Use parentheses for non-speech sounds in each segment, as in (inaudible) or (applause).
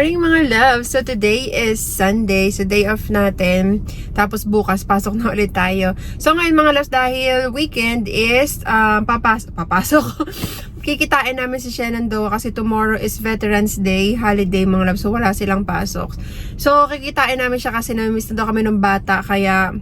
Morning mga loves! So today is Sunday, so day off natin. Tapos bukas, pasok na ulit tayo. So ngayon mga loves, dahil weekend is um, papas papasok. (laughs) Kikitain namin si Shenando kasi tomorrow is Veterans Day, holiday mga loves. So wala silang pasok. So kikitain namin siya kasi namimiss na daw kami ng bata. Kaya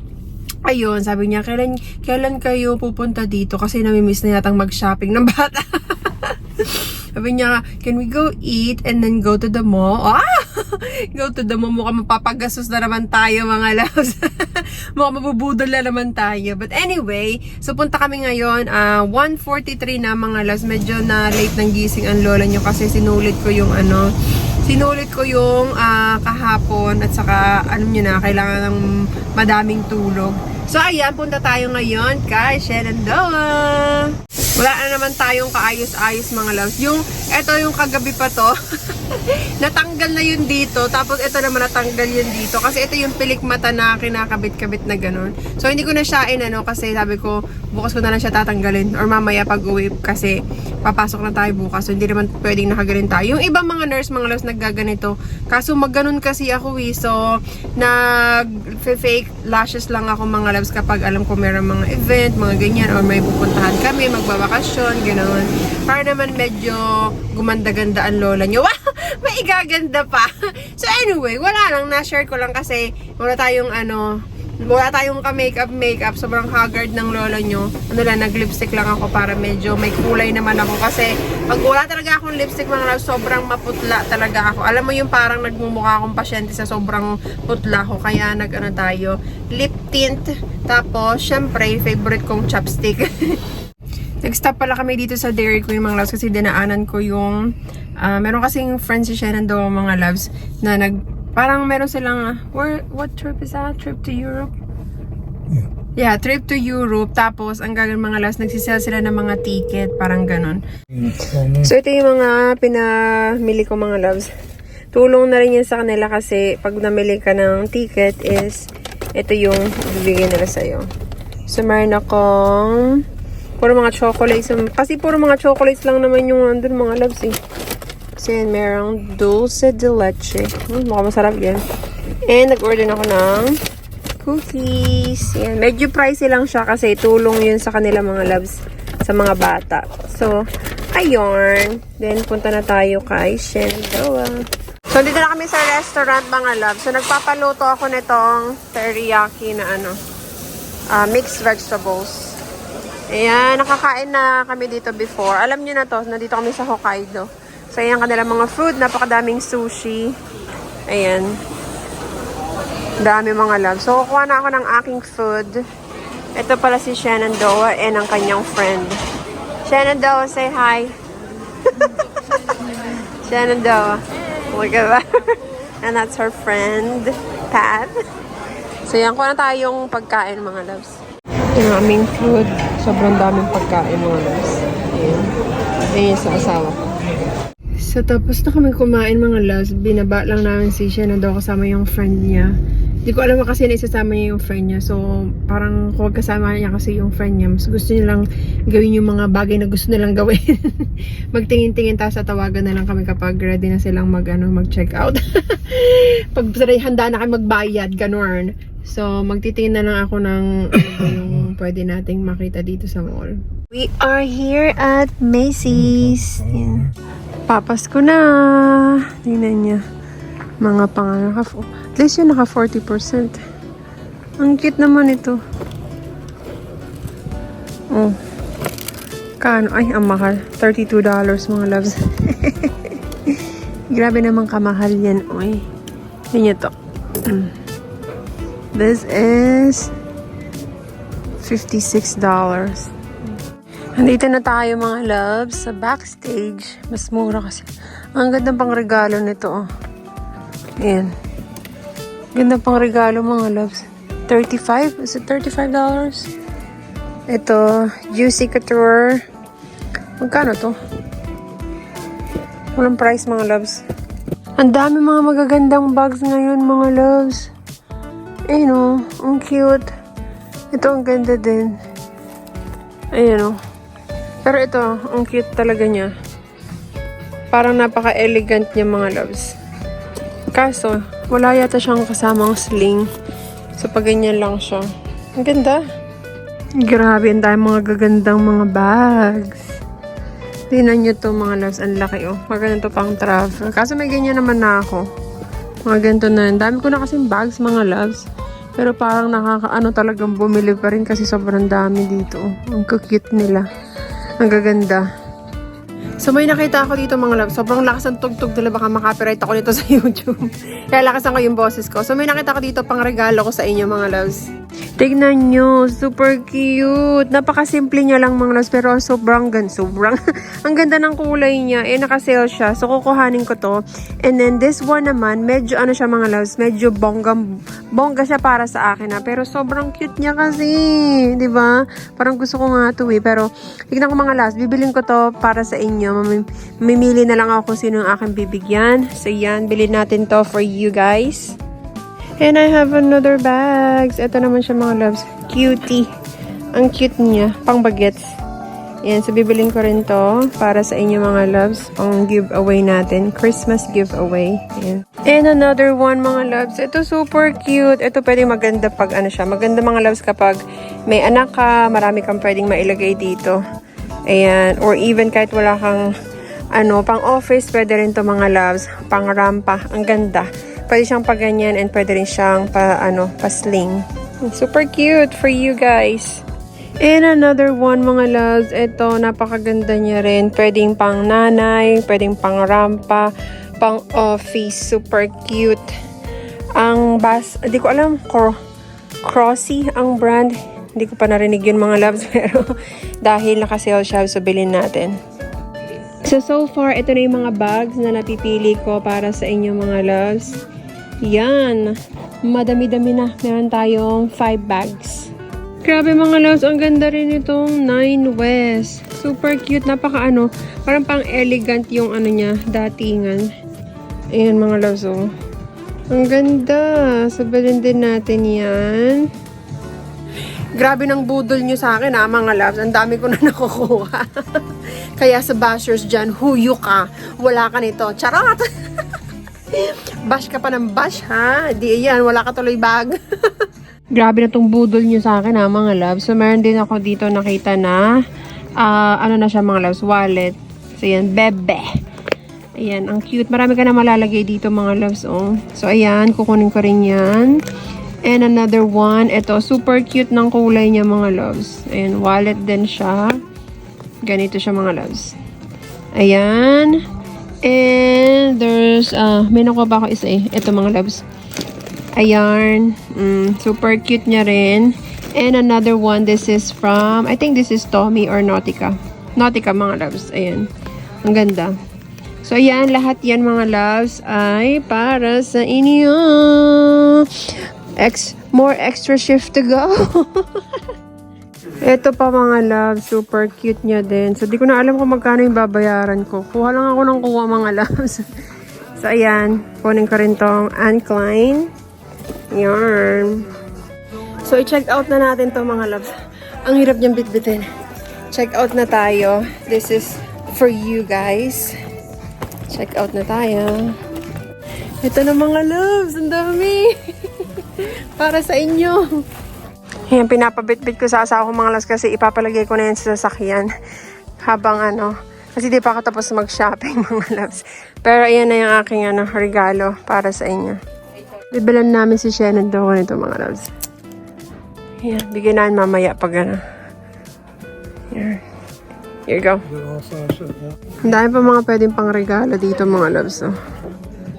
ayun, sabi niya, kailan, kailan kayo pupunta dito? Kasi namimiss na yatang mag-shopping ng bata. (laughs) Sabi niya, can we go eat and then go to the mall? Ah! (laughs) go to the mall. Mukhang mapapagastos na naman tayo mga loves. (laughs) Mukhang mabubudol na naman tayo. But anyway, so punta kami ngayon. ah 1.43 na mga loves. Medyo na late ng gising ang lola niyo kasi sinulit ko yung ano, sinulit ko yung ah, kahapon at saka ano nyo na, kailangan ng madaming tulog. So ayan, punta tayo ngayon kay Shenandoah. Wala na naman tayong kaayos-ayos mga loves. Yung, eto yung kagabi pa to. (laughs) natanggal na yun dito. Tapos ito naman natanggal yun dito. Kasi ito yung pilik mata na kinakabit-kabit na ganun. So hindi ko na siya inano kasi sabi ko bukas ko na lang siya tatanggalin. Or mamaya pag uwi kasi papasok na tayo bukas. So hindi naman pwedeng nakaganin tayo. Yung ibang mga nurse mga loves naggaganito. Kaso magganon kasi ako eh. So nag-fake lashes lang ako mga loves kapag alam ko meron mga event, mga ganyan. Or may pupuntahan kami, magbabakasyon, gano'n. Para naman medyo gumanda-ganda ang lola nyo. (laughs) Wow! May igaganda pa. So anyway, wala lang. Na-share ko lang kasi wala tayong ano, wala tayong ka-makeup makeup. Sobrang haggard ng lola nyo. Ano lang, nag-lipstick lang ako para medyo may kulay naman ako. Kasi pag wala talaga akong lipstick mga love, sobrang maputla talaga ako. Alam mo yung parang nagmumukha akong pasyente sa sobrang putla ko. Kaya nag-ano tayo, lip tint. Tapos, syempre, favorite kong chapstick. (laughs) Nag-stop pala kami dito sa Dairy Queen mga loves kasi dinaanan ko yung ah, meron kasing friends si Shannon daw mga loves na nag parang meron silang ah, where what trip is that? Trip to Europe? Yeah. Yeah, trip to Europe. Tapos, ang gagawin mga loves, nagsisell sila ng mga ticket, parang ganon. So, ito yung mga pinamili ko mga loves. Tulong na rin yan sa kanila kasi pag namili ka ng ticket is ito yung bibigay nila sa'yo. So, meron akong puro mga chocolates. Kasi puro mga chocolates lang naman yung andun mga loves eh. Kasi yan, dulce de leche. Hmm, mukhang masarap yan. And nag-order na ako ng cookies. Yan. Medyo pricey lang siya kasi tulong yun sa kanila mga loves sa mga bata. So, ayun. Then, punta na tayo kay Shendoa. So, dito na kami sa restaurant mga loves. So, nagpapaluto ako nitong teriyaki na ano, ah, mixed vegetables. Ayan, nakakain na kami dito before. Alam niyo na to, nandito kami sa Hokkaido. So, ayan kanila mga food. Napakadaming sushi. Ayan. Dami mga love. So, kukuha na ako ng aking food. Ito pala si Shenandoah and ang kanyang friend. Shenandoah, say hi. Shenandoah. Look at that. and that's her friend, Pat. So, yan. Kuha na tayong pagkain, mga loves. Yung aming food. Sobrang daming pagkain, mga loves. Ayan. Ayan yung sa asawa ko. So, tapos na kami kumain mga loves. Binaba lang namin si Shenandoah kasama yung friend niya. Hindi ko alam kasi na isasama niya yung friend niya. So, parang kung kasama niya kasi yung friend niya, mas gusto niya lang gawin yung mga bagay na gusto nilang gawin. (laughs) Magtingin-tingin tapos tatawagan na lang kami kapag ready na silang mag, ano, mag-check out. (laughs) Pag handa na kami magbayad, ganun. So, magtitingin na lang ako ng ano yung pwede nating makita dito sa mall. We are here at Macy's. Yan. Papasko na. Tingnan niya. Mga pang naka, at least yun naka 40%. Ang cute naman ito. Oh. Kano? Ay, ang mahal. $32 mga loves. (laughs) Grabe naman kamahal yan. Uy. Yan ito. Mm. This is $56. Nandito na tayo mga loves sa backstage. Mas mura kasi. Ang ganda pang regalo nito oh. Ayan. Ganda pang regalo mga loves. 35? Is it $35? Ito, Juicy Couture. Magkano to? Walang price mga loves. Ang dami mga magagandang bags ngayon mga loves. Ayun oh, ang cute. Ito ang ganda din. Ayan oh. Pero ito, ang cute talaga niya. Parang napaka-elegant niya mga loves. Kaso, wala yata siyang kasamang sling. So, pag ganyan lang siya. Ang ganda. Grabe, ang dami mga gagandang mga bags. Tingnan nyo to mga loves. Ang laki oh. Maganda to pang travel. Kaso may ganyan naman na ako. Mga ganito na. Ang dami ko na kasing bags mga loves. Pero parang nakakaano talagang bumili pa rin kasi sobrang dami dito. oh. Ang cute nila. Ang gaganda. So may nakita ako dito mga love. Sobrang lakas ng tugtog nila. Baka makapiright ako nito sa (laughs) YouTube. Kaya lakasan ko yung boses ko. So may nakita ko dito pang regalo ko sa inyo mga loves. Tignan nyo. Super cute. Napakasimple niya lang mga loves. Pero sobrang gan. Sobrang. (laughs) ang ganda ng kulay niya. Eh nakasale siya. So kukuhanin ko to. And then this one naman. Medyo ano siya mga loves. Medyo bongga. Bongga siya para sa akin ha. Pero sobrang cute niya kasi. 'Di ba? Parang gusto ko nga to eh. Pero tignan ko mga loves. Bibilin ko to para sa inyo. Mami- Mimili na lang ako kung sino ang aking bibigyan. So yan. Bilhin natin to for you guys. And I have another bags. Ito naman siya mga loves. Cutie. Ang cute niya. Pang bagets. Yan. So, bibilin ko rin to para sa inyo mga loves. Pang giveaway natin. Christmas giveaway. Yan. And another one mga loves. Ito super cute. Ito pwedeng maganda pag ano siya. Maganda mga loves kapag may anak ka. Marami kang pwedeng mailagay dito. Ayan. Or even kahit wala kang ano, pang office, pwede rin to mga loves. Pang rampa. Ang ganda. Pwede siyang pa ganyan and pwede rin siyang pa, ano, pa sling. Super cute for you guys. And another one mga loves, ito napakaganda niya rin. Pwedeng pang nanay, pwedeng pang rampa, pang office. Super cute. Ang bas, hindi ko alam, cro Crossy ang brand. Hindi ko pa narinig yun mga loves, (laughs) pero dahil nakasale siya, so bilhin natin. So, so far, ito na yung mga bags na napipili ko para sa inyo mga loves. Yan. Madami-dami na. Meron tayong 5 bags. Grabe mga loves, ang ganda rin itong 9 West. Super cute, napaka ano, parang pang elegant yung ano niya, datingan. Ayan mga loves, oh. Ang ganda. Sabalin din natin yan. Grabe ng budol nyo sa akin ha, mga loves. Ang dami ko na (laughs) nakukuha. Kaya sa bashers dyan, huyo ka. Wala ka nito. Charot! (laughs) bash ka pa ng bash ha. Di yan, wala ka tuloy bag. (laughs) Grabe na tong budol nyo sa akin ha, mga loves. So, meron din ako dito nakita na, ah, ano na siya mga loves, wallet. So, yan, bebe. Ayan, ang cute. Marami ka na malalagay dito mga loves, oh. So, ayan, kukunin ko rin yan. And another one, ito, super cute ng kulay niya mga loves. Ayan, wallet din siya. Ganito siya mga loves. Ayan. And there's, uh, may nakuha ba ako isa eh. Ito mga loves. Ayan. Mm, super cute niya rin. And another one, this is from, I think this is Tommy or Nautica. Nautica mga loves. Ayan. Ang ganda. So, ayan, lahat yan mga loves ay para sa inyo. Ex more extra shift to go. (laughs) Ito pa mga loves, super cute niya din. So, di ko na alam kung magkano yung babayaran ko. Kuha lang ako ng kuha mga loves. (laughs) so, ayan. Kunin ko rin tong Anne. Yarn. So, i-check out na natin to mga loves. Ang hirap niyang bitbitin. Check out na tayo. This is for you guys. Check out na tayo. Ito na mga loves. Ang dami. (laughs) Para sa inyo. Ayan, pinapabitbit ko sa asawa ko mga loves kasi ipapalagay ko na yan sa sasakyan. Habang ano, kasi di pa ako tapos mag-shopping (laughs) mga loves. Pero ayan na yung aking ano, regalo para sa inyo. Bibilan namin si Shannon daw nito mga loves. Ayan, bigyan namin mamaya pag ano. Here. Here you go. Ang dami pa mga pwedeng pang regalo dito mga loves. Oh.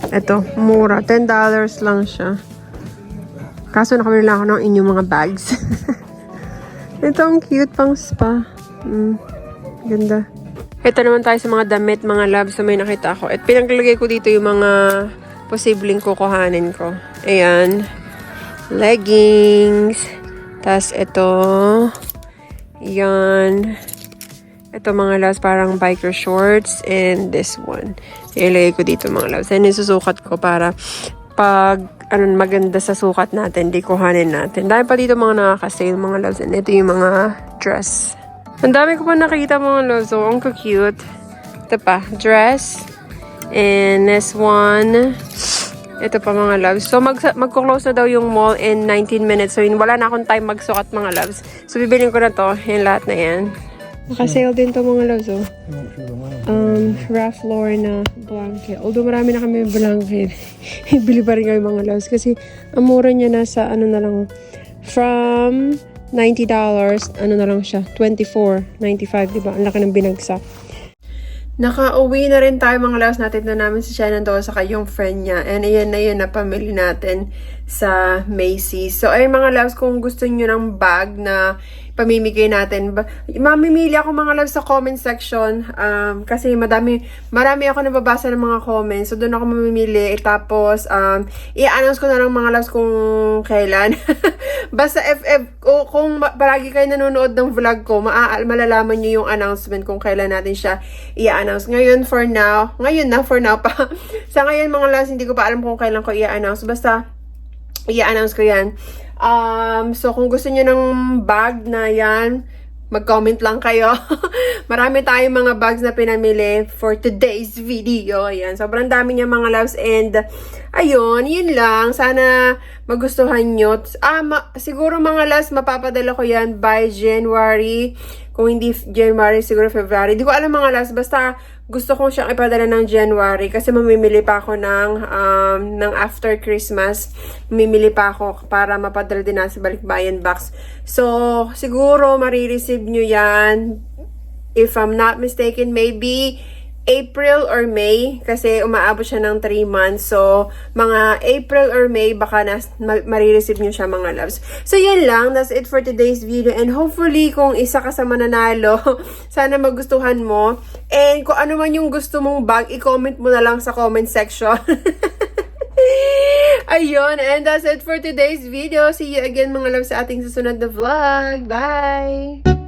Ito, mura. $10 lang siya. Kaso nakabili lang ako ng inyong mga bags. (laughs) Ito ang cute pang spa. Mm, ganda. Ito naman tayo sa mga damit, mga loves na may nakita ako. At pinaglagay ko dito yung mga posibleng kukuhanin ko. Ayan. Leggings. Tapos ito. Yan. Ito mga loves, parang biker shorts. And this one. Ilagay ko dito mga loves. And susukat ko para pag ano, maganda sa sukat natin, di kuhanin natin. Dahil pa dito mga nakaka-sale mga loves. And ito yung mga dress. Ang dami ko pa nakita mga loves. Oh, ang cute. Ito pa, dress. And this one, ito pa mga loves. So mag magko-close na daw yung mall in 19 minutes. So yun, wala na akong time magsukat mga loves. So bibilin ko na to, yung lahat na yan. Naka-sale din to mga loves oh. Um, Ralph Lauren na blanket. Although marami na kami blanket, (laughs) bili pa rin kami mga loves. Kasi ang mura niya nasa ano na lang, from $90, ano na lang siya, $24.95, di ba? Ang laki ng binagsak. Nakauwi na rin tayo mga loves natin na namin si Shenandoah sa yung friend niya. And ayan na yun na pamili natin sa Macy's. So ay mga loves, kung gusto niyo ng bag na pamimigay natin, mamimili ako mga loves sa comment section. Um, kasi madami, marami ako nababasa ng mga comments. So doon ako mamimili. Tapos, um, i-announce ko na lang mga loves kung kailan. (laughs) Basta FF, o kung palagi kayo nanonood ng vlog ko, maa- malalaman nyo yung announcement kung kailan natin siya i-announce. Ngayon, for now, ngayon na, for now pa. (laughs) sa ngayon, mga loves, hindi ko pa alam kung kailan ko i-announce. Basta, i-announce ko yan. Um, so, kung gusto niyo ng bag na yan, mag-comment lang kayo. (laughs) Marami tayong mga bags na pinamili for today's video. Ayan, sobrang dami niya mga loves. And, ayun, yun lang. Sana magustuhan nyo. Ah, ma- siguro mga loves, mapapadala ko yan by January. Kung hindi January, siguro February. Di ko alam mga loves. Basta, gusto kong siyang ipadala ng January kasi mamimili pa ako ng, um, ng after Christmas. Mamimili pa ako para mapadala din na sa Balikbayan box. So, siguro marireceive nyo yan. If I'm not mistaken, maybe April or May kasi umaabot siya ng 3 months. So, mga April or May baka nas, ma- marireceive nyo siya mga loves. So, yan lang. That's it for today's video. And hopefully, kung isa ka sa mananalo, (laughs) sana magustuhan mo. And kung ano man yung gusto mong bag, i-comment mo na lang sa comment section. (laughs) Ayun, and that's it for today's video. See you again mga loves sa ating susunod na vlog. Bye!